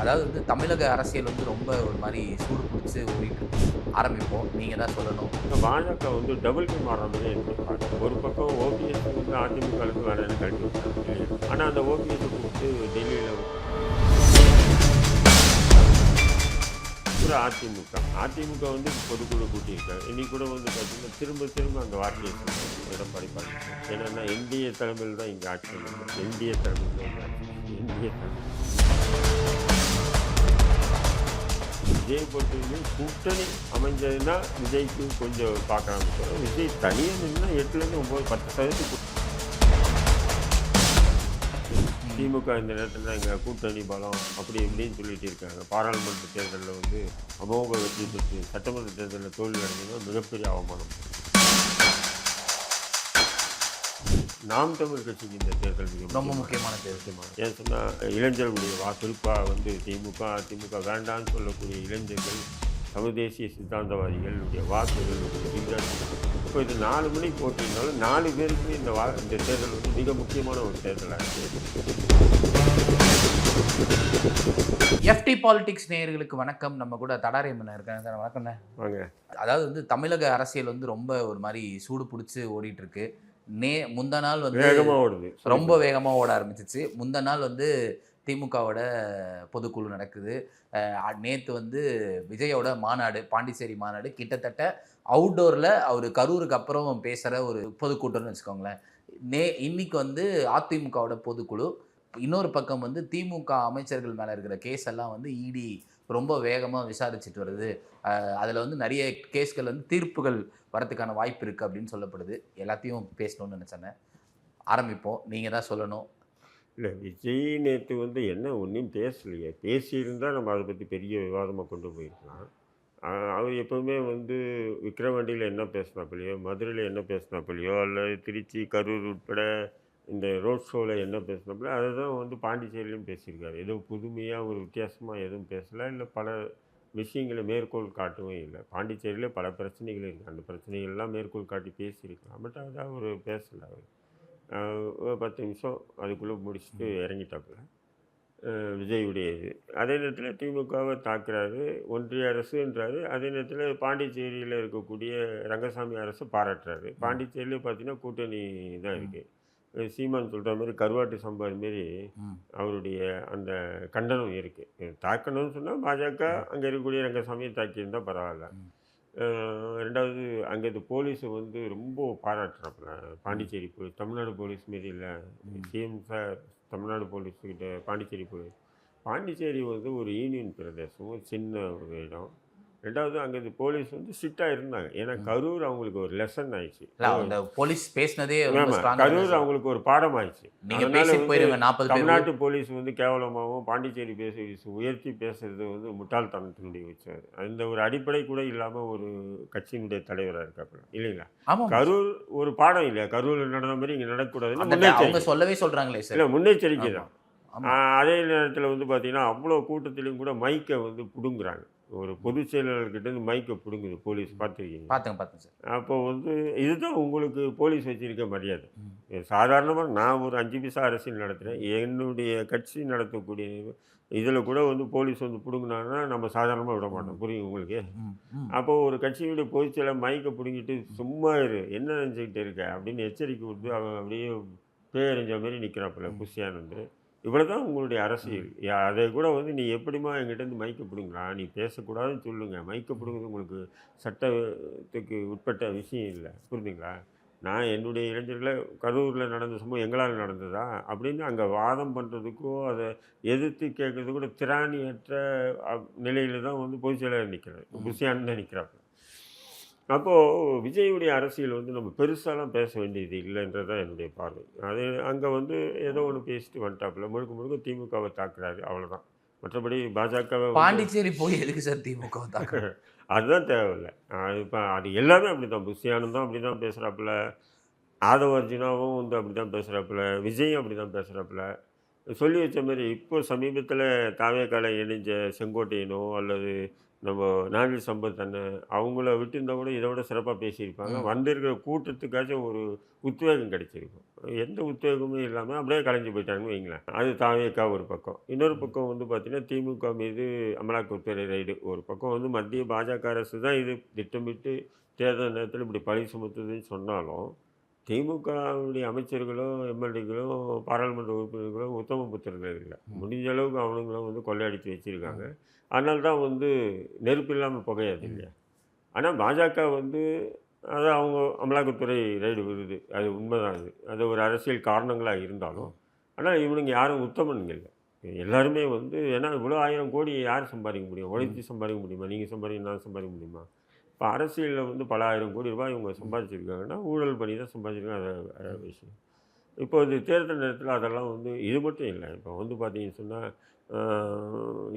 அதாவது வந்து தமிழக அரசியல் வந்து ரொம்ப ஒரு மாதிரி சூடு பிடிச்சி ஓடிட்டு ஆரம்பிப்போம். நீங்கள் தான் சொல்லணும். இந்த பாஜக வந்து டபுள் கேம் ஆடுற மாதிரி ஒரு பக்கம் ஓபிஎஸ் வந்து அதிமுகவுக்கு வேலைன்னு கழட்டி ஆனால் அந்த ஓபிஎஸ் கொடுத்து டெல்லியில் ஒரு அதிமுக அதிமுக வந்து பொதுக்குழு கூட்டியிருக்காங்க. இன்னைக்கு கூட வந்து பார்த்தீங்கன்னா திரும்ப திரும்ப அந்த வார்த்தையை சொல்றாங்க. எடப்பாடி பழனிசாமி ஏன்னா என்டிஏ தலைமையில் தான் இங்கே ஆட்சி நடக்குது. என்டிஏ தலைமையில் தான் என்டிஏ தலைமை விஜய் பொறுத்தவரைக்கும் கூட்டணி அமைஞ்சதுன்னா விஜய்க்கு கொஞ்சம் பார்க்க ஆரம்பிச்சிடும் விஜய் தனியாக நின்னா எட்டுலேருந்து ஒம்பது பத்து சதவீதத்துக்கு திமுக இந்த நேரத்தில் எங்கள் கூட்டணி பலம் அப்படி இப்படின்னு சொல்லிட்டு இருக்காங்க. பாராளுமன்ற தேர்தலில் வந்து அமோக வெற்றி பெற்று சட்டமன்ற தேர்தலில் தோல்வி அடைஞ்சதுன்னா மிகப்பெரிய அவமானம். நாம் தமிழ் கட்சிக்கு இந்த தேர்தல் மிக ரொம்ப முக்கியமான தேர்தல். ஏன் சொன்னால் இளைஞர்களுடைய வா குறிப்பாக வந்து திமுக அதிமுக வேண்டாம்னு சொல்லக்கூடிய இளைஞர்கள் சமதேசிய சித்தாந்தவாதிகளுடைய வாக்குகள் இப்போ இது நாலு மணிக்கு போட்டிருந்தாலும் நாலு பேருக்கு இந்த வா இந்த தேர்தல் வந்து மிக முக்கியமான ஒரு தேர்தலாக இருக்குது எஃப்டி பாலிடிக்ஸ் நேயர்களுக்கு வணக்கம். நம்ம கூட தடாரி மன்னர் இருக்காங்க. சார் வணக்கம்ண்ணே. வாங்க. அதாவது வந்து தமிழக அரசியல் வந்து ரொம்ப ஒரு மாதிரி சூடு பிடிச்சி ஓடிட்டு இருக்கு. நே முந்த நாள் வந்து வேகமாக ஓடுது. ரொம்ப வேகமாக ஓட ஆரம்பிச்சிச்சு. முந்த நாள் வந்து திமுகவோட பொதுக்குழு நடக்குது. நேற்று வந்து விஜயோட மாநாடு பாண்டிச்சேரி மாநாடு கிட்டத்தட்ட அவுட்டோரில் அவர் கரூருக்கு அப்புறம் பேசுகிற ஒரு பொதுக்கூட்டம்னு வச்சுக்கோங்களேன். நே இன்னைக்கு வந்து அதிமுகவோட பொதுக்குழு இன்னொரு பக்கம் வந்து திமுக அமைச்சர்கள் மேலே இருக்கிற கேஸ் எல்லாம் வந்து இடி ரொம்ப வேகமாக விசாரிச்சுட்டு வருது. அதில் வந்து நிறைய கேஸ்கள் வந்து தீர்ப்புகள் வரதுக்கான வாய்ப்பு இருக்குது அப்படின்னு சொல்லப்படுது. எல்லாத்தையும் பேசணும்னு நினச்சேன். ஆரம்பிப்போம். நீங்கள் தான் சொல்லணும். இல்லை விஜய் நேற்று வந்து என்ன ஒன்றும் பேசலையே. பேசியிருந்தால் நம்ம அதை பற்றி பெரிய விவாதமாக கொண்டு போயிருக்கலாம். அவர் எப்போவுமே வந்து விக்ரவாண்டியில் என்ன பேசினாப்பிலையோ மதுரையில் என்ன பேசினாப்பிலையோ அல்லது திருச்சி கரூர் உட்பட இந்த ரோட் ஷோவில் என்ன பேசினாப்பிலையோ அதை தான் வந்து பாண்டிச்சேரியிலையும் பேசியிருக்காரு. ஏதோ புதுமையாக ஒரு வித்தியாசமாக எதுவும் பேசலை இல்லை பல விஷயங்களை மேற்கோள் காட்டவும் இல்லை. பாண்டிச்சேரியில் பல பிரச்சனைகள் இருக்குது அந்த பிரச்சனைகள்லாம் மேற்கோள் காட்டி பேசியிருக்கலாம். பட் அதான் அவர் பேசலை அவர். பத்து நிமிஷம் அதுக்குள்ளே முடிச்சுட்டு இறங்கிட்டாப்புல. விஜயுடைய இது. அதே நேரத்தில் திமுகவை தாக்குறாரு. ஒன்றிய அரசுன்றாரு அதே நேரத்தில் பாண்டிச்சேரியில் இருக்கக்கூடிய ரங்கசாமி அரசு பாராட்டுறாரு. பாண்டிச்சேரியில் பார்த்தீங்கன்னா கூட்டணி தான் இருக்குது சீமான் சொல்கிற மாதிரி கருவாட்டு சம்பார் மாரி அவருடைய அந்த கண்டனம் இருக்குது தாக்கணும்னு சொன்னால் பாஜக அங்கே இருக்கக்கூடிய ரங்கசாமியை தாக்கியிருந்தால் பரவாயில்ல. ரெண்டாவது அங்கே இந்த போலீஸை வந்து ரொம்ப பாராட்டுறாப்புல. பாண்டிச்சேரி போலீஸ் தமிழ்நாடு போலீஸ் மாரி இல்லை. சிஎம் சார் தமிழ்நாடு போலீஸ்கிட்ட பாண்டிச்சேரி போலீஸ். பாண்டிச்சேரி வந்து ஒரு யூனியன் பிரதேசம் சின்ன ஒரு இடம். ரெண்டாவது அங்கே இந்த போலீஸ் வந்து ஸ்ட்ரிக்டாக இருந்தாங்க. ஏன்னா கரூர் அவங்களுக்கு ஒரு லெசன் ஆயிடுச்சு. அந்த போலீஸ் பேசினதே கரூர் அவங்களுக்கு ஒரு பாடம் ஆயிடுச்சு. தமிழ்நாட்டு போலீஸ் வந்து கேவலமாகவும் பாண்டிச்சேரி பேசி உயர்த்தி பேசுறது வந்து முட்டாள்தனத்தினுடைய வச்சார் அந்த ஒரு அடிப்படை கூட இல்லாமல் ஒரு கட்சியினுடைய தலைவராக இருக்காப்புல. இல்லைங்களா? கரூர் ஒரு பாடம் இல்லையா? கரூரில் நடந்த மாதிரி இங்கே நடக்கக்கூடாதுன்னு சொல்லவே சொல்றாங்களே சார். இல்லை முன்னெச்சரிக்கை தான். அதே நேரத்தில் வந்து பார்த்தீங்கன்னா அவ்வளோ கூட்டத்திலையும் கூட மைக்கை வந்து பிடுங்குறாங்க. ஒரு பொதுச் செயலாளர்கிட்ட மைக்கை பிடுங்குது போலீஸ் பார்த்துருக்கீங்க பாத்துங்க பாத்துங்க சார். அப்போ வந்து இதுதான் உங்களுக்கு போலீஸ் வச்சிருக்க மரியாதை. சாதாரணமாக நான் ஒரு அஞ்சு பைசா அரசியல் நடத்துகிறேன் என்னுடைய கட்சி நடத்தக்கூடிய இதில் கூட வந்து போலீஸ் வந்து பிடுங்கினாங்கன்னா நம்ம சாதாரணமாக விட மாட்டோம். புரியும் உங்களுக்கு? ம், ம். அப்போ ஒரு கட்சியுடைய பொதுச்செயலை மைக்கை பிடுங்கிட்டு சும்மா இரு என்ன நினச்சிக்கிட்டு இருக்க? அப்படின்னு எச்சரிக்கை கொடுத்து அவன் அப்படியே பேரஞ்ச மாதிரி நிற்கிறாப்புல புஷியானந்து இவ்வளோ தான் உங்களுடைய அரசியல். அதை கூட வந்து நீ எப்படிம்மா என்கிட்டேருந்து மைக்கை பிடுங்களா நீ பேசக்கூடாதுன்னு சொல்லுங்கள் மைக்கை பிடுங்குறது உங்களுக்கு சட்டத்துக்கு உட்பட்ட விஷயம் இல்லை. புரியுதுங்களா நான் என்னுடைய இளைஞர்களை கரூரில் நடந்த சம்பவம் எங்களால் நடந்ததா? அப்படின்னு அங்கே வாதம் பண்ணுறதுக்கோ அதை எதிர்த்து கேட்கறது கூட திராணியற்ற நிலையில் தான் வந்து பொதுச் செயலாளர் நிற்கிறார் புஷியானு தான் நிற்கிறாங்க அப்போது விஜயுடைய அரசியல் வந்து நம்ம பெருசாலாம் பேச வேண்டியது இல்லைன்றது தான் என்னுடைய பார்வை. அது அங்கே வந்து ஏதோ ஒன்று பேசிட்டு வந்துட்டாப்புல. முழுக்க முழுக்க திமுகவை தாக்குறாரு. அவ்வளோதான் மற்றபடி பாஜகவை பாண்டிச்சேரி போய் எதுக்கு சார் திமுக தாக்க அதுதான் தேவையில்லை. இப்போ அது எல்லாமே அப்படி தான் புஷியானந்தும் அப்படி தான் பேசுகிறாப்புல ஆதவ அர்ஜுனாவும் வந்து அப்படி தான் பேசுகிறாப்புல விஜயும் அப்படி தான் பேசுகிறாப்புல சொல்லி வச்ச மாதிரி இப்போ சமீபத்தில் தாவேக்கால இணைஞ்ச செங்கோட்டையனோ அல்லது நம்ம நாகி சம்பத் அண்ணன் அவங்கள விட்டுருந்தா கூட இதை விட சிறப்பாக பேசியிருப்பாங்க. வந்திருக்கிற கூட்டத்துக்காச்சும் ஒரு உத்வேகம் கிடைச்சிருக்கும். எந்த உத்வேகமும் இல்லாமல் அப்படியே கலைஞ்சு போயிட்டாங்கன்னு வைங்களேன். அது தாவேக்கா ஒரு பக்கம். இன்னொரு பக்கம் வந்து பார்த்தீங்கன்னா திமுக மீது அமலாக்கத்துறை ரைடு ஒரு பக்கம் வந்து மத்திய பாஜக அரசு தான் இது திட்டமிட்டு தேர்தல் நேரத்தில் இப்படி பழி சுமத்துதுன்னு சொன்னாலும் திமுகவுடைய அமைச்சர்களோ எம்எல்ஏகளோ பாராளுமன்ற உறுப்பினர்களோ உத்தம புத்திரர்கள் இல்லை. முடிஞ்ச அளவுக்கு அவனுங்களும் வந்து கொள்ளையடித்து வச்சுருக்காங்க. அதனால தான் வந்து நெருப்பு இல்லாமல் புகையாது இல்லையா? ஆனால் பாஜக வந்து அது அவங்க அமலாக்கத்துறை ரைடு விடுது. அது உண்மைதான் அது அது ஒரு அரசியல் காரணங்களாக இருந்தாலும் ஆனால் இவனுங்க யாரும் உத்தமனுங்க இல்லை. எல்லாருமே வந்து ஏன்னா இவ்வளோ ஆயிரம் கோடி யார் சம்பாதிக்க முடியும்? உழைச்சி சம்பாதிக்க முடியுமா? நீங்கள் சம்பாதிக்க நான் சம்பாதிக்க முடியுமா? இப்போ அரசியலில் வந்து பல ஆயிரம் கோடி ரூபாய் இவங்க சம்பாதிச்சிருக்காங்கன்னா ஊழல் பண்ணி தான் சம்பாதிச்சிருக்காங்க. அது விஷயம். இப்போ இந்த தேர்தல் நேரத்தில் அதெல்லாம் வந்து இது மட்டும் இல்லை. இப்போ வந்து பார்த்தீங்கன்னு சொன்னால்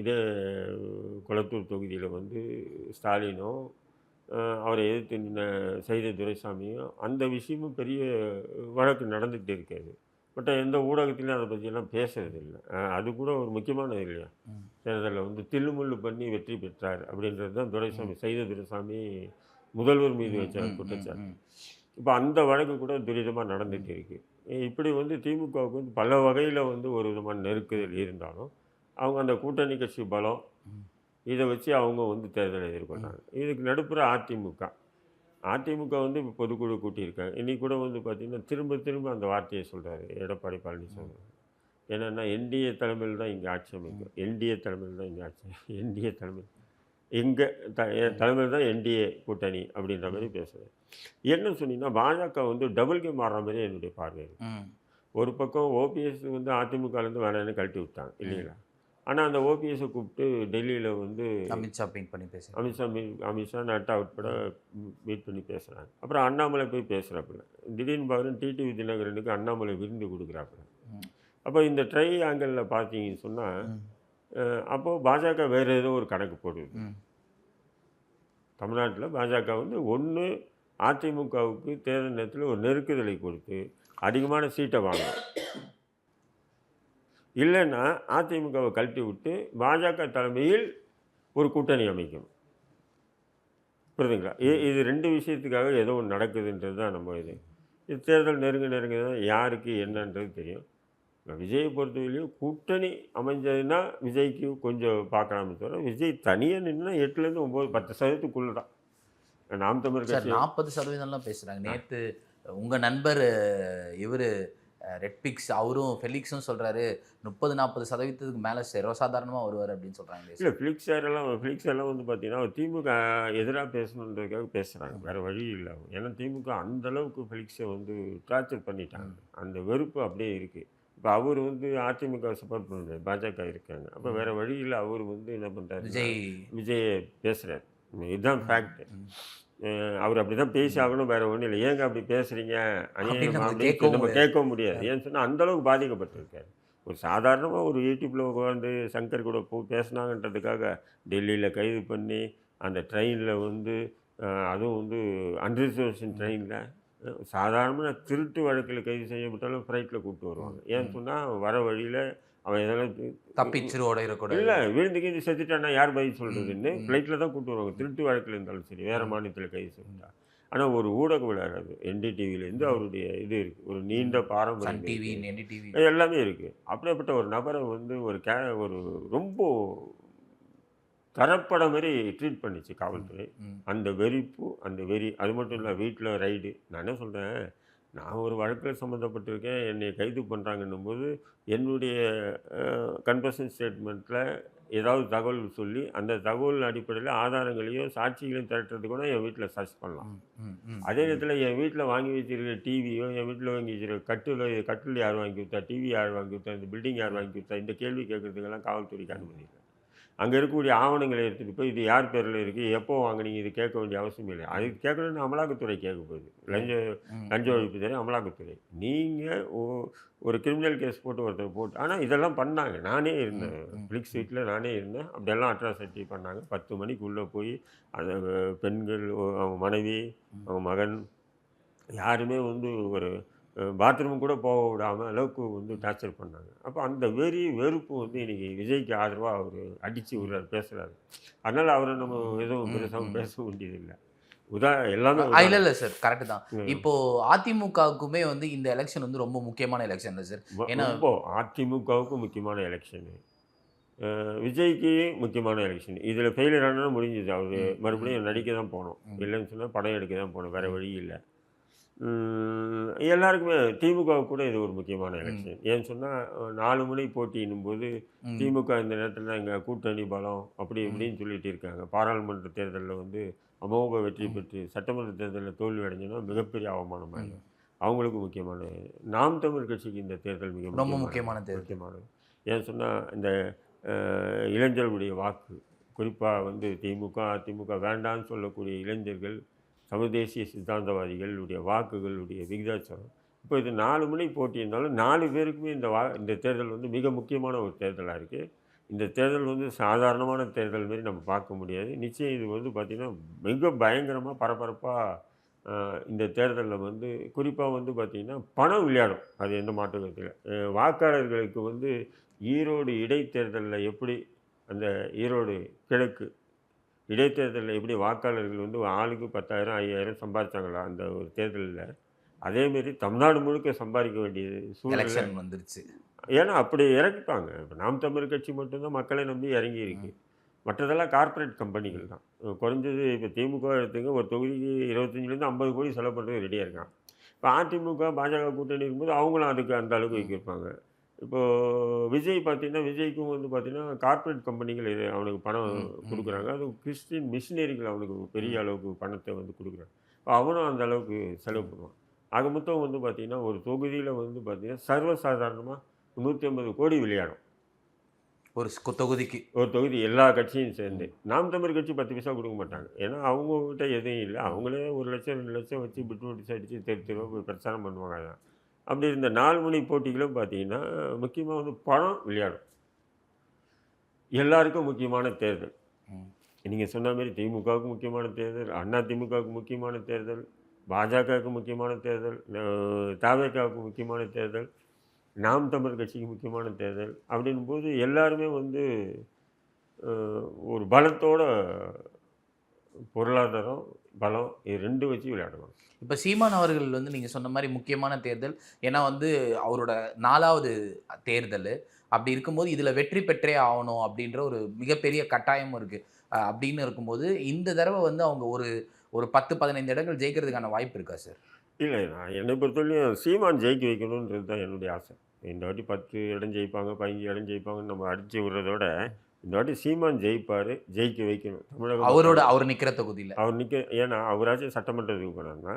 இதே குளத்தூர் தொகுதியில் வந்து ஸ்டாலினோ அவரை எதிர்த்து நின்ன சைதை துரைசாமியும் அந்த விஷயமும் பெரிய வழக்கு நடந்துகிட்டே இருக்காது பட் எந்த ஊடகத்திலையும் அதை பற்றியெல்லாம் பேசுறது இல்லை ஆஹ் அது கூட ஒரு முக்கியமானது இல்லையா. தேர்தலில் வந்து தில்லுமுள்ளு பண்ணி வெற்றி பெற்றார் அப்படின்றது தான் துரைசாமி சைதை துரைசாமி முதல்வர் மீது வச்ச குற்றச்சாட்டு. இப்போ அந்த வழக்கு கூட துரிதமாக நடந்துட்டு இருக்கு. இப்படி வந்து திமுகவுக்கு வந்து பல வகையில் வந்து ஒரு விதமான நெருக்குதல் இருந்தாலும் அவங்க அந்த கூட்டணி கட்சி பலம். இதை வச்சு அவங்க வந்து தேர்தலை எதிர்கொண்டாங்க. இதுக்கு நடுப்புற அதிமுக. அதிமுக வந்து இப்போ பொதுக்குழு கூட்டியிருக்காங்க. இன்னைக்கு கூட வந்து பார்த்திங்கன்னா திரும்ப திரும்ப அந்த வார்த்தையை சொல்கிறாரு எடப்பாடி பழனிசாமி. என்னென்னா என்டிஏ தலைமையில் தான் இங்கே ஆட்சி அமைக்கும். என்டிஏ தலைமையில் தான் இங்கே ஆட்சி என்டிஏ தலைமை எங்கே த என் தலைமையில் தான் என்டிஏ கூட்டணி அப்படின்ற மாதிரி பேசுகிறேன் என்ன சொன்னீங்கன்னா பாஜக வந்து டபுள் கேம் ஆடுற மாதிரி என்னுடைய பார்வை. ஒரு பக்கம் ஓபிஎஸ் வந்து அதிமுகலேருந்து வேணான்னு கழட்டி விட்டாங்க. இல்லைங்களா? ஆனால் அந்த ஓபிஎஸ்ஸை கூப்பிட்டு டெல்லியில் வந்து அமித்ஷா பெயிண்ட் பண்ணி பேசுறேன் அமித்ஷா மீ அமித்ஷா நட்டா உட்பட மீட் பண்ணி பேசுகிறாங்க அப்புறம் அண்ணாமலை போய் பேசுகிறாப்புல திடீர்னு பார்க்குறேன் டிடிவி தினகரனுக்கு அண்ணாமலை விருந்து கொடுக்குறாப்புல. அப்போ இந்த ட்ரை ஆங்கிளில் பார்த்தீங்கன்னு சொன்னால். அப்போது பாஜக வேறு ஏதோ ஒரு கணக்கு போடுது. தமிழ்நாட்டில் பாஜக வந்து ஒன்று அதிமுகவுக்கு தேர்தல் நேரத்தில் ஒரு நெருக்குதலை கொடுத்து அதிகமான சீட்டை வாங்கணும் இல்லைன்னா அதிமுகவை கழட்டி விட்டு பாஜக தலைமையில் ஒரு கூட்டணி அமைக்கணும் புரியுதுங்களா? இ- இது ரெண்டு விஷயத்துக்காக ஏதோ ஒன்று நடக்குதுன்றது தான் நம்ம இது. இது தேர்தல் நெருங்க நெருங்க தான் யாருக்கு என்னன்றது தெரியும். விஜயை பொறுத்தவரையிலையும் கூட்டணி அமைஞ்சதுன்னா விஜய்க்கு கொஞ்சம் பார்க்கலாமே தவிர விஜய் தனியாக நின்னா எட்டுலேருந்து ஒம்பது பத்து சதவீதத்துக்குள்ள தான் நாம் தமிழ் நாற்பது சதவீதம்லாம் பேசுறாங்க. நேத்து உங்க நண்பர் இவர் ரெட்பிக்ஸ் அவரும் ஃபெலிக்ஸும் சொல்றாரு முப்பது நாற்பது சதவீதத்துக்கு மேல சர்வசாதாரணமா வருவார் அப்படின்னு சொல்றாங்க இல்லை ஃபிளிக்ஸ் எல்லாம் ஃபிளிக்ஸ் எல்லாம் வந்து பார்த்தீங்கன்னா திமுக எதிராக பேசணுன்றதுக்காக பேசுகிறாங்க வேறு வழி இல்லை. ஏன்னா திமுக அந்த அளவுக்கு ஃபிளிக்ஸை வந்து டார்ச்சர் பண்ணிட்டாங்க. அந்த வெறுப்பு அப்படியே இருக்குது இப்போ அவர் வந்து அதிமுக சப்போர்ட் பண்ணுறாரு பாஜக இருக்காங்க. அப்போ வேறு வழியில் அவர் வந்து என்ன பண்ணுறாரு விஜய். விஜயை பேசுகிறார் இதுதான் ஃபேக்ட். அவர் அப்படி தான் பேசி ஆகணும் வேற ஒன்றும் இல்லை. ஏங்க அப்படி அப்படின்னு அநியாயமா நம்ம கேட்கவும் முடியாது. ஏன்னு சொன்னால் அந்த அளவுக்கு பாதிக்கப்பட்டிருக்காரு. ஒரு சாதாரணமாக ஒரு யூடியூப்பில் உட்காந்து சங்கர் கூட போ பேசினாங்கன்றதுக்காக டெல்லியில் கைது பண்ணி அந்த ட்ரெயினில் வந்து அதுவும் வந்து அன்ரிசர்வேஷன் ட்ரெயினில் சாதாரணமாக திருட்டு வழக்கில் கைது செய்யப்பட்டாலும் ஃப்ளைட்டில் கூப்பிட்டு வருவாங்க. ஏன்னு சொன்னால் வர வழியில் அவன் எதனால் தப்பிச்சிருவோட இருக்கக்கூடாது. இல்லை விழுந்து கீழ்ந்து செத்துட்டானா யார் பதில் சொல்கிறதுன்னு ஃப்ளைட்டில் தான் கூப்பிட்டு வருவாங்க. திருட்டு வழக்கில் இருந்தாலும் சரி வேறு மாநிலத்தில் கைது செய்யப்பட்டா ஆனால் ஒரு ஊடக விளையாடுறது என்டிடிவிலேருந்து அவருடைய இது இருக்குது ஒரு நீண்ட பாரம்பரியம் டிவி இருக்கு. என்டி டிவி எல்லாமே இருக்குது அப்படிப்பட்ட ஒரு நபரை வந்து ஒரு கே ஒரு ரொம்ப தரப்பட மாதிரி ட்ரீட் பண்ணிச்சு காவல்துறை. அந்த வெறிப்பு அந்த வெறி அது மட்டும் இல்லை வீட்டில் ரைடு நான் என்ன சொல்கிறேன் நான் ஒரு வழக்கில் சம்மந்தப்பட்டிருக்கேன் என்னை கைது பண்ணுறாங்கன்னும் போது என்னுடைய கன்ஃபஷன் ஸ்டேட்மெண்ட்டில் ஏதாவது தகவல் சொல்லி அந்த தகவல் அடிப்படையில் ஆதாரங்களையும் சாட்சிகளையும் திரட்டுறது கூட என் வீட்டில் சர்ச் பண்ணலாம். அதே நேரத்தில் என் வீட்டில் வாங்கி வச்சிருக்க டிவியோ என் வீட்டில் வாங்கி வச்சிருக்க கட்டில் கட்டில் யார் வாங்கி கொடுத்தா டிவி யார் வாங்கி கொடுத்தா இந்த பில்டிங் யார் வாங்கி கொடுத்தா இந்த கேள்வி கேட்குறதுக்கெல்லாம் காவல்துறைக்கு அனுமதி இல்லை அங்கே இருக்கக்கூடிய ஆவணங்களை எடுத்துகிட்டு போய் இது யார் பேரில் இருக்குது எப்போ வாங்குனீங்க இது கேட்க வேண்டிய அவசியம் இல்லை. அது கேட்கணும்னு அமலாக்கத்துறை கேட்க போகுது. லஞ்ச. லஞ்ச ஒழிப்புத்துறை அமலாக்கத்துறை. நீங்கள் ஒரு கிரிமினல் கேஸ் போட்டு ஒருத்தர் போட்டு ஆனால் இதெல்லாம் பண்ணாங்க. நானே இருந்தேன். ஃப்ளிக்ஸ் வீட்டில் நானே இருந்தேன். அப்படியெல்லாம் அட்ராசிட்டி பண்ணாங்க. பத்து மணிக்கு உள்ளே போய் அந்த பெண்கள் அவங்க மனைவி அவங்க மகன் யாருமே வந்து ஒரு பாத்ரூம் கூட போக விடாமல் அளவுக்கு வந்து டார்ச்சர் பண்ணாங்க. அப்போ அந்த வெறி வெறுப்பு வந்து இன்னைக்கு விஜய்க்கு ஆதரவாக அவர் அடித்து விடுறாரு பேசுகிறாரு அதனால் அவரை நம்ம எதுவும் ம். பேச வேண்டியதில்லை. உதா எல்லாமே இல்ல இல்ல சார் கரெக்ட் தான். இப்போ அதிமுகவுக்குமே வந்து இந்த எலெக்ஷன் வந்து ரொம்ப முக்கியமான எலெக்ஷன் சார் ஏன்னா- ரொம்ப அதிமுகவுக்கு முக்கியமான எலெக்ஷனு விஜய்க்கு முக்கியமான எலெக்ஷன் இதில் ஃபெயிலியர் ஆனால் முடிஞ்சது. அவர் மறுபடியும் நடிக்க தான் போகணும் ம். இல்லைன்னு சொன்னால் படம் எடுக்க தான் போகணும் வேறு வழி இல்லை. எல்லாருக்குமே திமுகவுக்கு கூட இது ஒரு முக்கியமான எலெக்ஷன். ஏன்னு சொன்னால் நாலு முனை போட்டின்னும் போது திமுக இந்த நேரத்தில் எங்கள் கூட்டணி பலம் அப்படி இப்படின்னு சொல்லிட்டு இருக்காங்க. பாராளுமன்ற தேர்தலில் வந்து அமோக வெற்றி பெற்று சட்டமன்ற தேர்தலில் தோல்வி அடைஞ்சோன்னா மிகப்பெரிய அவமானமாயிடும் அவங்களுக்கு முக்கியமான நாம் தமிழ் கட்சிக்கு இந்த தேர்தல் மிக ரொம்ப முக்கியமான தேர்தல். முக்கியமானது ஏன்னு சொன்னால் இந்த இளைஞர்களுடைய வாக்கு குறிப்பாக வந்து திமுக அதிமுக வேண்டான்னு சொல்லக்கூடிய இளைஞர்கள் சமதேசிய சித்தாந்தவாதிகளுடைய வாக்குகளுடைய விகிதாச்சாரம். இப்போ இது நாலு மணி போட்டி இருந்தாலும் நாலு பேருக்குமே இந்த வா இந்த தேர்தல் வந்து மிக முக்கியமான ஒரு தேர்தலாக இருக்குது இந்த தேர்தல் வந்து சாதாரணமான தேர்தல் மாதிரி நம்ம பார்க்க முடியாது. நிச்சயம் இது வந்து பார்த்திங்கன்னா மிக பயங்கரமாக பரபரப்பாக இந்த தேர்தலில் வந்து குறிப்பாக வந்து பார்த்திங்கன்னா பணம் விளையாடும். அது எந்த மாற்றத்தில் வாக்காளர்களுக்கு வந்து ஈரோடு இடைத்தேர்தலில் எப்படி அந்த ஈரோடு கிழக்கு இடைத்தேர்தலில் எப்படி வாக்காளர்கள் வந்து ஆளுக்கு பத்தாயிரம் ஐயாயிரம் சம்பாதிச்சாங்களா அந்த ஒரு தேர்தலில்? அதேமாரி தமிழ்நாடு முழுக்க சம்பாதிக்க வேண்டியது சூழ்நிலை வந்துருச்சு. ஏன்னா அப்படி இறக்கிப்பாங்க இப்போ நாம் தமிழ் கட்சி மட்டும்தான் மக்களை நம்பி இறங்கி இருக்கு மற்றதெல்லாம் கார்ப்பரேட் கம்பெனிகள் தான். குறைஞ்சது இப்போ திமுக எடுத்துங்க ஒரு தொகுதிக்கு இருபத்தஞ்சிலேருந்து ஐம்பது கோடி செலவு பண்ணுறது ரெடியாக இருக்கான் இப்போ அதிமுக பாஜக கூட்டணி இருக்கும்போது அவங்களும் அதுக்கு அந்த அளவுக்கு வைக்கிருப்பாங்க இப்போது விஜய் பார்த்தீங்கன்னா விஜய்க்கும் வந்து பார்த்தீங்கன்னா கார்ப்பரேட் கம்பெனிகள் இது அவனுக்கு பணம். கொடுக்குறாங்க. அது கிறிஸ்டின் மிஷினரிகள் அவனுக்கு பெரிய அளவுக்கு பணத்தை வந்து கொடுக்குறாங்க. இப்போ அவனும் அந்த அளவுக்கு செலவு பண்ணுவான். ஆக மொத்தம் வந்து பார்த்தீங்கன்னா ஒரு தொகுதியில் வந்து பார்த்தீங்கன்னா சர்வசாதாரணமாக நூற்றி ஐம்பது கோடி விளையாடும். ஒரு தொகுதிக்கு. ஒரு தொகுதி எல்லா கட்சியும் சேர்ந்து. நாம் தமிழ் கட்சி பத்து பைசா கொடுக்க மாட்டாங்க. ஏன்னா அவங்கக்கிட்ட எதுவும் இல்லை. அவங்களே ஒரு லட்சம் ரெண்டு லட்சம் வச்சு பிட்டு பிடிச்சி அடித்து தெரு தெருவா போய் பிரச்சாரம் பண்ணுவாங்க. அதான். அப்படி இருந்த நாலு மணி போட்டிகளும் பார்த்தீங்கன்னா முக்கியமாக வந்து பணம் விளையாடும் எல்லாருக்கும் முக்கியமான தேர்தல். நீங்கள் சொன்ன மாதிரி திமுகவுக்கு முக்கியமான தேர்தல் அண்ணா திமுகவுக்கு முக்கியமான தேர்தல் பாஜகவுக்கு முக்கியமான தேர்தல் தாவேக்காவுக்கு முக்கியமான தேர்தல் நாம் தமிழ் கட்சிக்கு முக்கியமான தேர்தல் அப்படின்னும் போது எல்லாருமே வந்து ஒரு பலத்தோட பொருளாதாரம் பலம் இது ரெண்டு வச்சு விளையாடுவாங்க இப்போ சீமான் அவர்கள் வந்து நீங்கள் சொன்ன மாதிரி முக்கியமான தேர்தல். ஏன்னா வந்து அவரோட நாலாவது தேர்தல். அப்படி இருக்கும்போது இதில் வெற்றி பெற்றே ஆகணும் அப்படின்ற ஒரு மிகப்பெரிய கட்டாயமும் இருக்குது அப்படின்னு இருக்கும்போது இந்த தடவை வந்து அவங்க ஒரு ஒரு பத்து பதினைந்து இடங்கள் ஜெயிக்கிறதுக்கான வாய்ப்பு இருக்கா சார்? இல்லை நான் என்னை பொறுத்தவரையும் சீமான் ஜெயிக்க வைக்கணுன்றது தான் என்னுடைய ஆசை. இந்த வாட்டி பத்து இடம் ஜெயிப்பாங்க பதினஞ்சு இடம் ஜெயிப்பாங்கன்னு நம்ம அடித்து விடுறதோட இந்த வாட்டி சீமான் ஜெயிப்பார் ஜெயிக்க வைக்கணும். தமிழக அவரோட அவர் நிற்கிற தொகுதியில். அவர் நிற்க ஏன்னா அவராச்சும் சட்டமன்றத்துக்கு போனாங்கன்னா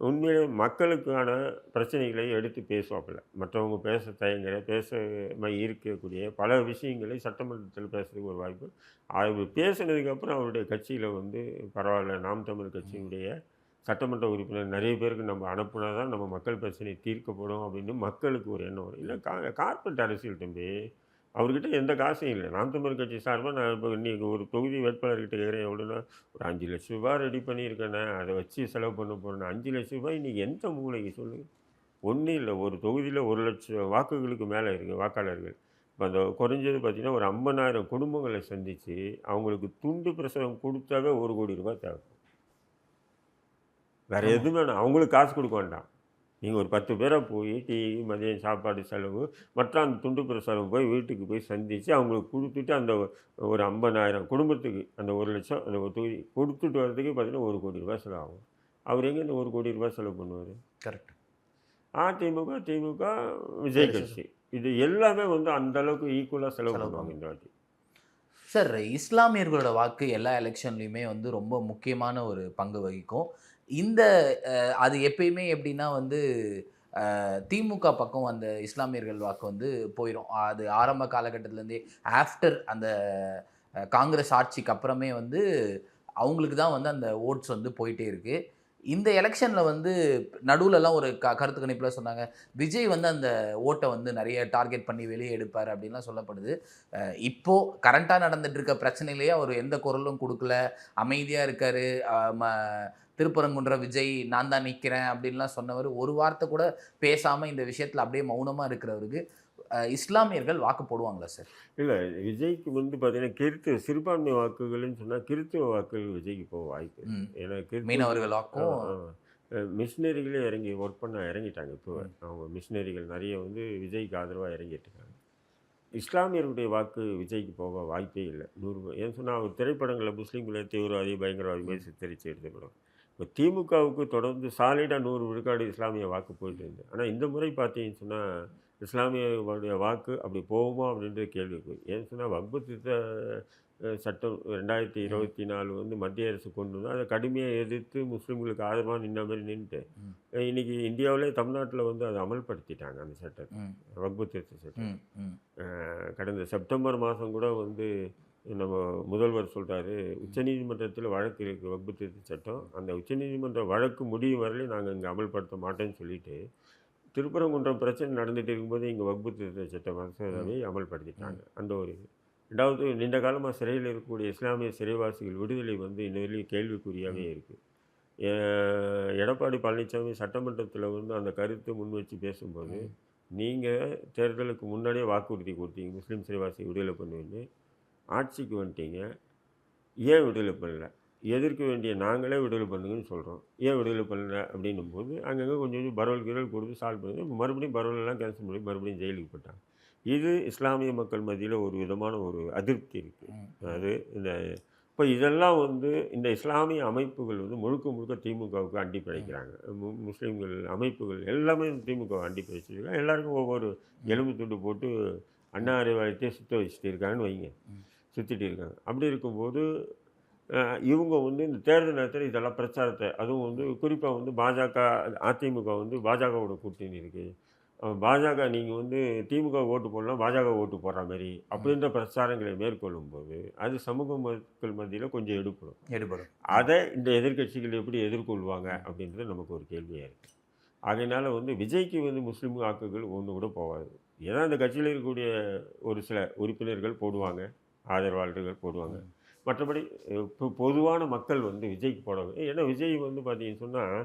உண்மையிலே மக்களுக்கான பிரச்சனைகளை எடுத்து பேசுவாப்பில்ல மற்றவங்க பேச தயங்குற பேச இருக்கக்கூடிய பல விஷயங்களை சட்டமன்றத்தில் பேசுறதுக்கு ஒரு வாய்ப்பு. அவர் பேசுனதுக்கப்புறம் அவருடைய கட்சியில் வந்து பரவாயில்ல நாம் தமிழ் கட்சியினுடைய சட்டமன்ற உறுப்பினர் நிறைய பேருக்கு நம்ம அனுப்புனா தான் நம்ம மக்கள் பிரச்சனை தீர்க்கப்படும் அப்படின்னு மக்களுக்கு ஒரு எண்ணம் வரும். இல்லை கா கார்பரேட் அரசியல் தம்பி அவர்கிட்ட எந்த காசும் இல்லை. நாம் தமிழ் கட்சி சார்பாக நான் இப்போ இன்னைக்கு ஒரு தொகுதி வேட்பாளர்கிட்ட கேட்குறேன் எவ்வளோன்னா ஒரு அஞ்சு லட்ச ரூபாய் ரெடி பண்ணியிருக்கேனே அதை வச்சு செலவு பண்ண போகிறேன் அஞ்சு லட்ச ரூபாய் இன்றைக்கி எந்த மூலைக்கு சொல்லுங்கள் ஒன்றும் இல்லை. ஒரு தொகுதியில் ஒரு லட்சம் வாக்குகளுக்கு மேலே இருக்குது வாக்காளர்கள். இப்போ அந்த குறைஞ்சது பார்த்திங்கன்னா ஒரு ஐம்பதாயிரம் குடும்பங்களை சந்தித்து அவங்களுக்கு துண்டு பிரசவம் கொடுத்தாவே ஒரு கோடி ரூபாய் தேவை. வேறு. எதுவும் வேணாம். அவங்களுக்கு காசு கொடுக்க வேண்டாம். நீங்கள் ஒரு பத்து பேரை போய் டீ மதியம் சாப்பாடு செலவு மற்ற அந்த துண்டு பிரசாரம் போய் வீட்டுக்கு போய் சந்தித்து அவங்களுக்கு கொடுத்துட்டு அந்த ஒரு ஐம்பதாயிரம் குடும்பத்துக்கு அந்த ஒரு லட்சம் அந்த ஒரு தொகுதி கொடுத்துட்டு வர்றதுக்கு பார்த்தீங்கன்னா ஒரு கோடி ரூபாய் செலவாகும். அவர் எங்கே இந்த ஒரு கோடி ரூபாய் செலவு பண்ணுவார்? கரெக்ட். அதிமுக திமுக விஜய் கட்சி. இது எல்லாமே வந்து அந்த அளவுக்கு ஈக்குவலாக செலவு பண்ணுவாங்க இந்த வாட்டி. சார் இஸ்லாமியர்களோட வாக்கு எல்லா எலெக்ஷன்லையுமே வந்து ரொம்ப முக்கியமான ஒரு பங்கு வகிக்கும். இந்த அது எப்பயுமே எப்படின்னா வந்து திமுக பக்கம் அந்த இஸ்லாமியர்கள் வாக்கு வந்து போயிடும் அது ஆரம்ப காலகட்டத்திலேருந்தே ஆஃப்டர் அந்த காங்கிரஸ் ஆட்சிக்கு அப்புறமே வந்து அவங்களுக்கு தான் வந்து அந்த ஓட்ஸ் வந்து போயிட்டே இருக்குது இந்த எலெக்ஷனில் வந்து நடுவுலலாம் ஒரு க கருத்து கணிப்பில் சொன்னாங்க விஜய் வந்து அந்த ஓட்டை வந்து நிறைய டார்கெட் பண்ணி வெளியே எடுப்பார் அப்படின்லாம் சொல்லப்படுது. இப்போது கரண்ட்டாக நடந்துட்டு இருக்க பிரச்சனையிலேயே அவர் எந்த குரலும் கொடுக்கல. அமைதியாக இருக்கார். ம- திருப்பரங்குன்ற விஜய் நான் தான் நிற்கிறேன் அப்படின்லாம் சொன்னவர் ஒரு வார்த்தை கூட பேசாமல் இந்த விஷயத்தில் அப்படியே மௌனமாக இருக்கிறவருக்கு இஸ்லாமியர்கள் வாக்கு போடுவாங்களா சார்? இல்லை விஜய்க்கு வந்து பார்த்தீங்கன்னா கிறித்துவ சிறுபான்மை வாக்குகள்னு சொன்னால் கிறித்துவ வாக்குகள் விஜய்க்கு போக வாய்ப்பு. ஏன்னா மீனவர்கள் வாக்கும். மிஷினரிகளே இறங்கி ஒர்க் பண்ண இறங்கிட்டாங்க இப்போ அவங்க மிஷினரிகள் நிறைய வந்து விஜய்க்கு ஆதரவாக இறங்கிட்டு இருக்காங்க. இஸ்லாமியர்களுடைய வாக்கு விஜய்க்கு போக வாய்ப்பே இல்லை. நூறு ஏன்னு சொன்னால் அவர் திரைப்படங்களை முஸ்லீம்களை தீவிரவாதி பயங்கரவாதி மாதிரி சித்தரித்து எடுத்துக்கணும் இப்போ திமுகவுக்கு தொடர்ந்து சாலிடாக நூறு விழுக்காடு இஸ்லாமிய வாக்கு போயிட்டு இருந்தது ஆனால் இந்த முறை பார்த்தீங்கன்னு சொன்னால் இஸ்லாமியர்களுடைய வாக்கு அப்படி போகுமா அப்படின்ற கேள்விக்கு ஏன்னு சொன்னால் வக்பு திருத்த சட்டம் ரெண்டாயிரத்தி இருபத்தி நாலு வந்து மத்திய அரசு கொண்டு வந்து அதை கடுமையாக எதிர்த்து முஸ்லீம்களுக்கு ஆதரவாக நின்ன மாதிரி நின்றுட்டு ம். இன்னைக்கு இந்தியாவிலே தமிழ்நாட்டில் வந்து அதை அமல்படுத்திட்டாங்க அந்த சட்டத்தை ம். வக்பு திருத்த சட்டம். கடந்த செப்டம்பர் மாதம் கூட வந்து நம்ம முதல்வர் சொல்கிறாரு உச்சநீதிமன்றத்தில் வழக்கு இருக்குது வக்பு திருத்த சட்டம். அந்த உச்சநீதிமன்ற வழக்கு முடியும் வரையிலும் நாங்கள் இங்கே அமல்படுத்த மாட்டோம்னு சொல்லிட்டு திருப்பரங்குன்றம் பிரச்சனை நடந்துட்டு இருக்கும்போது இங்கே வக்பு திருத்த சட்ட மசோதாவை அமல்படுத்திட்டாங்க. அந்த ஒரு இது. ரெண்டாவது நீண்ட காலமாக சிறையில் இருக்கக்கூடிய இஸ்லாமிய சிறைவாசிகள் விடுதலை வந்து இன்ன வரையும் கேள்விக்குறியாகவே இருக்குது எடப்பாடி பழனிசாமி சட்டமன்றத்தில் வந்து அந்த கருத்தை முன் வச்சு பேசும்போது நீங்கள் தேர்தலுக்கு முன்னாடியே வாக்குறுதி கொடுத்தீங்க முஸ்லீம் சிறைவாசி விடுதலை பண்ணுவீங்க. ஆட்சிக்கு வந்துட்டீங்க. ஏன் விடுதலை பண்ணல? எதிர்க்க வேண்டிய நாங்களே விடுதலை பண்ணுங்கன்னு சொல்கிறோம் ஏன் விடுதலை பண்ணல அப்படின்னும் போது அங்கங்கே கொஞ்சம் கொஞ்சம் பரவல் கிரல் கொடுத்து சால்வ் பண்ணி மறுபடியும் பரவலெல்லாம் கேன்சல் பண்ணி மறுபடியும் ஜெயிலுக்கு போட்டாங்க இது இஸ்லாமிய மக்கள் மத்தியில் ஒரு விதமான ஒரு அதிருப்தி இருக்குது. அது இந்த இப்போ இதெல்லாம் வந்து இந்த இஸ்லாமிய அமைப்புகள் வந்து முழுக்க முழுக்க திமுகவுக்கு அண்டி பிழைக்கிறாங்க. மு- முஸ்லீம்கள் அமைப்புகள் எல்லாமே திமுக அண்டி பிழைச்சிருக்காங்க. எல்லாருக்கும் ஒவ்வொரு எலும்பு துண்டு போட்டு அண்ணா அறிவாலயத்தையே சுத்த வச்சுட்டு இருக்காங்கன்னு வைங்க. சுற்றிட்டு இருக்காங்க. அப்படி இருக்கும்போது இவங்க வந்து இந்த தேர்தல் நேரத்தில் இதெல்லாம் பிரச்சாரத்தை அதுவும் வந்து குறிப்பாக வந்து பாஜக அதிமுக வந்து பாஜகவோட கூட்டணி இருக்குது பாஜக நீங்கள் வந்து திமுக ஓட்டு போடலாம் பாஜக ஓட்டு போடுற மாதிரி அப்படின்ற பிரச்சாரங்களை மேற்கொள்ளும் போது அது சமூக மக்கள் மத்தியில் கொஞ்சம் எடுப்படும் எடுபடும். அதை இந்த எதிர்க்கட்சிகள் எப்படி எதிர்கொள்வாங்க அப்படின்றது நமக்கு ஒரு கேள்வியாக இருக்குது அதனால் வந்து விஜய்க்கு வந்து முஸ்லீம் வாக்குகள் ஒன்று கூட போகாது. ஏன்னா அந்த கட்சியில் இருக்கக்கூடிய ஒரு சில உறுப்பினர்கள் போடுவாங்க. ஆதரவாளர்கள் போடுவாங்க. மற்றபடி இப்போ பொதுவான மக்கள் வந்து விஜய்க்கு போடுவாங்க ஏன்னா விஜய் வந்து பார்த்தீங்கன்னு சொன்னால்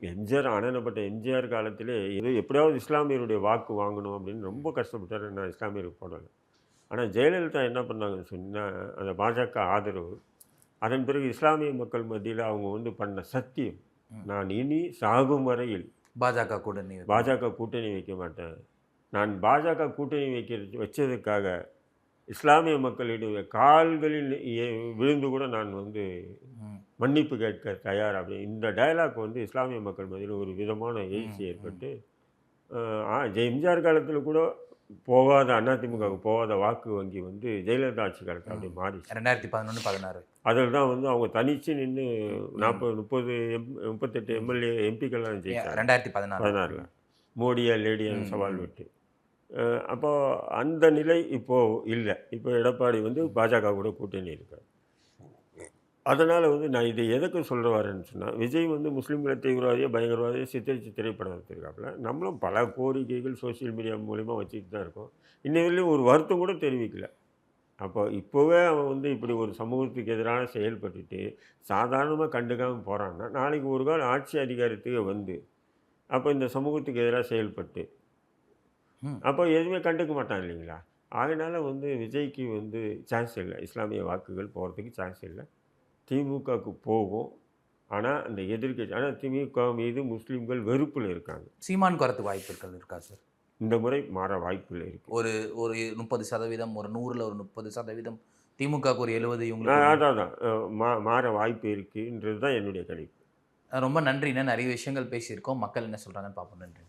எம்ஜிஆர் அனனப்பட்ட எம்ஜிஆர் காலத்திலே இது எப்படியாவது இஸ்லாமியருடைய வாக்கு வாங்கணும் அப்படின்னு ரொம்ப கஷ்டப்பட்டார். நான் இஸ்லாமியருக்கு போடலை. ஆனால் ஜெயலலிதா என்ன பண்ணாங்கன்னு சொன்னால் அந்த பாஜக ஆதரவு அதன் பிறகு இஸ்லாமிய மக்கள் மத்தியில் அவங்க வந்து பண்ண சத்தியம் நான் இனி சாகும் வரையில் பாஜக கூட்டணி பாஜக கூட்டணி வைக்க மாட்டேன். நான் பாஜக கூட்டணி வைக்க வச்சதுக்காக இஸ்லாமிய மக்களுடைய கால்களில் விழுந்து கூட நான் வந்து. மன்னிப்பு கேட்க தயார் அப்படி. இந்த டயலாக் வந்து இஸ்லாமிய மக்கள் மத்தியில் ஒரு விதமான எழுச்சி ஏற்பட்டு எம்ஜிஆர் காலத்தில் கூட போகாத அதிமுகவுக்கு போகாத வாக்கு வங்கி வந்து ஜெயலலிதா ஆட்சி காலத்தில் அப்படி மாறிச்சு. ரெண்டாயிரத்தி பதினொன்று பதினாறு. அதில் தான் வந்து அவங்க தனிச்சு நின்று நாற்பது முப்பது எம் முப்பத்தெட்டு எம்எல்ஏ எம்பிக்கெல்லாம் ஜெயிச்சாங்க. ரெண்டாயிரத்தி பதினாறு. பதினாறில். மோடியா லேடியான்னு சவால் விட்டு. அப்போது அந்த நிலை இப்போது இல்லை. இப்போ எடப்பாடி வந்து பாஜக கூட கூட்டணி இருக்கார். அதனால் வந்து நான் இதை எதுக்கு சொல்கிற வரேன்னு சொன்னால் விஜய் வந்து முஸ்லீம்களை தீவிரவாதியை பயங்கரவாதியை சித்தரித்து திரைப்படம் எடுத்திருக்காப்புல. நம்மளும் பல கோரிக்கைகள் சோஷியல் மீடியா மூலிமா வச்சுட்டு தான் இருக்கோம். இன்னும் ஒரு வருத்தம் கூட தெரிவிக்கல. அப்போ இப்போவே அவன் வந்து இப்படி ஒரு சமூகத்துக்கு எதிரான செயல்பட்டுட்டு சாதாரணமாக கண்டுக்காமல் போகிறான்னா நாளைக்கு ஒரு கால் ஆட்சி அதிகாரத்துக்கு வந்து அப்போ இந்த சமூகத்துக்கு எதிராக செயல்பட்டு அப்போ எதுவுமே கண்டுக்க மாட்டான் இல்லைங்களா? அதனால் வந்து விஜய்க்கு வந்து சான்ஸ் இல்லை. இஸ்லாமிய வாக்குகள் போகிறதுக்கு சான்ஸ் இல்லை. திமுகவுக்கு போகும். ஆனால் அந்த எதிர்க்கட்சி ஆனால் திமுக மீது முஸ்லீம்கள் வெறுப்பில் இருக்காங்க. சீமான் வரத்துக்கு வாய்ப்புகள் இருக்கா சார்? இந்த முறை மாற வாய்ப்புகள் இருக்குது ஒரு ஒரு முப்பது சதவீதம் ஒரு நூறுல ஒரு முப்பது சதவீதம் திமுகவுக்கு ஒரு எழுபது அதான் இவங்களுக்கு அதான் அஹ் மா மாற வாய்ப்பு இருக்குன்றது தான் என்னுடைய கணிப்பு. ரொம்ப நன்றிண்ணே. நிறைய விஷயங்கள் பேசியிருக்கோம். மக்கள் என்ன சொல்றாங்கன்னு பார்ப்போம். நன்றி